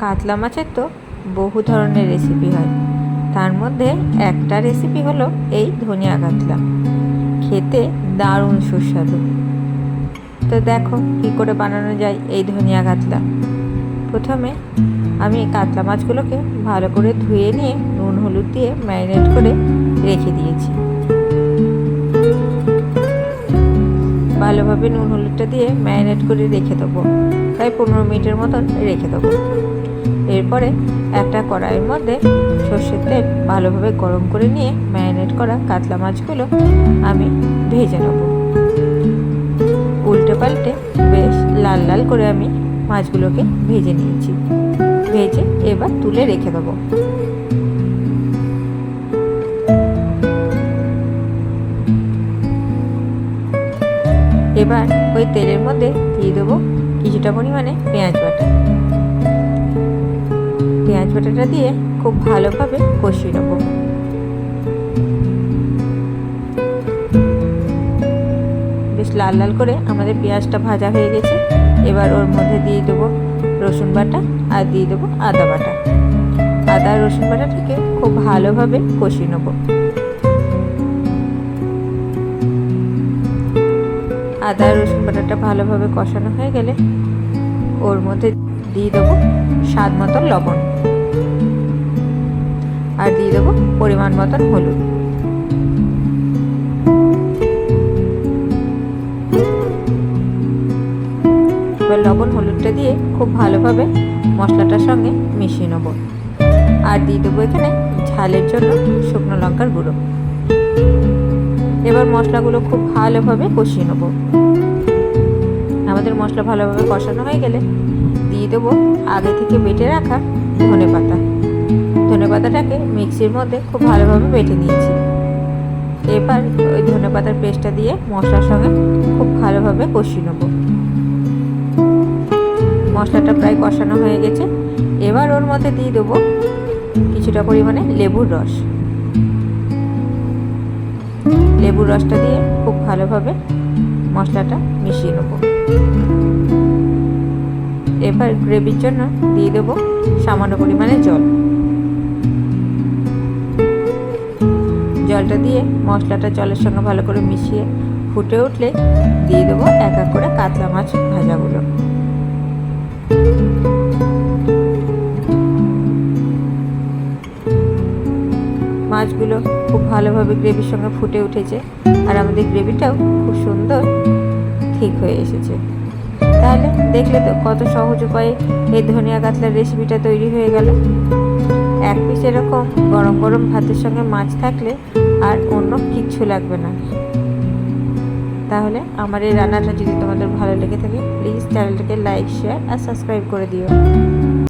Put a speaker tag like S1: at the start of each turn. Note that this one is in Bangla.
S1: কাতলা মাছের তো বহু ধরনের রেসিপি হয়। তার মধ্যে একটা রেসিপি হলো এই ধনিয়া কাতলা। খেতে দারুণ সুস্বাদু। তো দেখো কী করে বানানো যায় এই ধনিয়া কাতলা। প্রথমে আমি কাতলা মাছগুলোকে ভালো করে ধুয়ে নিয়ে নুন, হলুদ দিয়ে ম্যারিনেট করে রেখে দিয়েছি। ভালোভাবে নুন, হলুদটা দিয়ে ম্যারিনেট করে রেখে দেবো। প্রায় পনেরো মিনিটের মতন রেখে দেবো। এরপরে একটা কড়াইয়ের মধ্যে সর্ষের তেল ভালোভাবে গরম করে নিয়ে ম্যারিনেট করা কাতলা মাছগুলো আমি ভেজে নেব। উল্টে পাল্টে বেশ লাল লাল করে আমি মাছগুলোকে ভেজে নিয়েছি। ভেজে এবার তুলে রেখে দেবো। এবার ওই তেলের মধ্যে দিয়ে দেবো কিছুটা পরিমাণে পেঁয়াজ বাটা। পেঁয়াজ বাটাটা দিয়ে খুব ভালোভাবে কষিয়ে নেব। বেশ লাল লাল করে আমাদের পেঁয়াজটা ভাজা হয়ে গেছে। এবার ওর মধ্যে দিয়ে দেবো রসুন বাটা আর দিয়ে দেবো আদা বাটা। আদা রসুন বাটাটাকে খুব ভালোভাবে কষিয়ে নেব। আদা রসুন বাটাটা ভালোভাবে কষানো হয়ে গেলে ওর মধ্যে দিয়ে দেবো স্বাদ মতন লবণ। আর দিয়ে দেবো পরিমাণ মতন হলুদ। এবার লবণ হলুদটা দিয়ে খুব ভালোভাবে মশলাটার সঙ্গে মিশিয়ে নেব। আর দিয়ে দেবো এখানে ঝালের জন্য শুকনো লঙ্কার গুঁড়ো। এবার মশলাগুলো খুব ভালোভাবে কষিয়ে নেব। আমাদের মশলা ভালোভাবে কষানো হয়ে গেলে দিয়ে দেবো আগে থেকে বেটে রাখা ধনে পাতা। ধনে পাতাটাকে মিক্সির মধ্যে খুব ভালোভাবে বেটে নিয়েছি। এবার ওই ধনে পাতার পেস্টটা দিয়ে মশলার সঙ্গে খুব ভালোভাবে কষিয়ে নেব। মশলাটা প্রায় কষানো হয়ে গেছে। এবার ওর মধ্যে দিয়ে দেবো কিছুটা পরিমাণে লেবুর রস। লেবুর রসটা দিয়ে খুব ভালোভাবে মশলাটা মিশিয়ে নেব। এবার গ্রেভির জন্য দিয়ে দেবো সামান্য পরিমাণে জল। জলটা দিয়ে মশলাটা জলের সঙ্গে ভালো করে মিশিয়ে ফুটে উঠলে দিয়ে দেবো এক এক করে কাতলা মাছ ভাজাগুলো। মাছগুলো খুব ভালোভাবে গ্রেভির সঙ্গে ফুটে উঠেছে আর আমাদের গ্রেভিটাও খুব সুন্দর ঠিক হয়ে এসেছে। তাহলে দেখলে তো কত সহজ উপায়ে এই ধনিয়া কাতলার রেসিপিটা তৈরি হয়ে গেল। এক পিস এরকম গরম গরম ভাতের সঙ্গে মাছ থাকলে আর অন্য কিচ্ছু লাগবে না। তাহলে আমার এই রান্নাটা যদি তোমাদের ভালো লেগে থাকে প্লিজ চ্যানেলটাকে লাইক শেয়ার আর সাবস্ক্রাইব করে দিও।